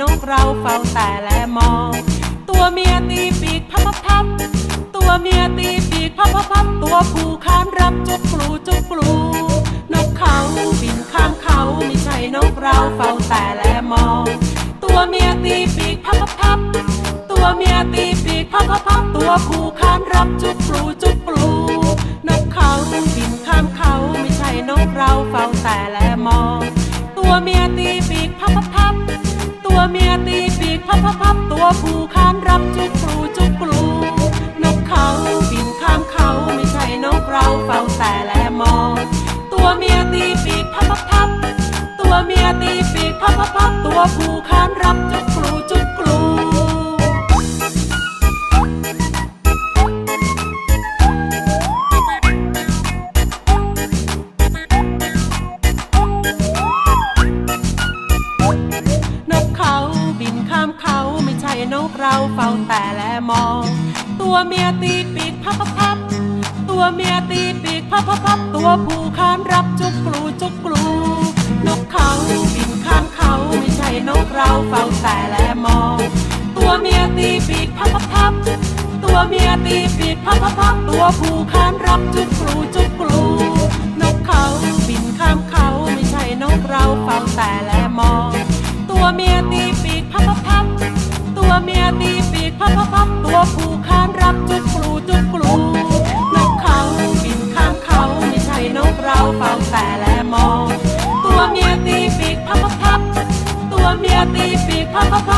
นกเราเฝ้าแต่แลมอง ตัวเมียตีปีกพับพับพับตัวเมียตีปีกพับพับพับตัวผู้ค้านรับจุกกลูจุกกลูนกเขาบินข้ามเขาไม่ใช่นกเราเฝ้าแต่แลมอง ตัวเมียตีปีกพับพับพับตัวเมียตีปีกพับพับพับตัวผู้ค้านรับจุกกลูจุกกลูนกเขาบินข้ามเขาไม่ใช่นกเราเฝ้าแต่แลมอง ตัวเมียตีปีกพับพับ พับพับตัวผู้ค้ามรับจุกกลูจุกกลูนกเขาบินข้ามเขาไม่ใช่นกเราเฝ้าแต่แลมอง ตัวเมียตีปีกพับพับพับตัวเมียตีปีกพับพับพับตัวผู้ค้ามรับจุกกลู เราเฝ้าแต่แลมอง ตัวเมียตีปีกพับพับตัวเมียตีปีกพับพับตัวผู้ค้านรับจุกกลูจุกกลูนกเขาบินข้ามเขาไม่ใช่นกเราเฝ้าแต่แลมอง ตัวเมียตีปีกพับพับพับตัวเมียตี เมียตีปีกพับพับตัวผู้ค้านรับจุดกลูจุดกลูนกเขาบินข้ามเขาไม่ใช่นกเราเฝ้าแต่แลมอง ตัวเมียตีปีกพับพับตัวเมียตีปีกพับพับ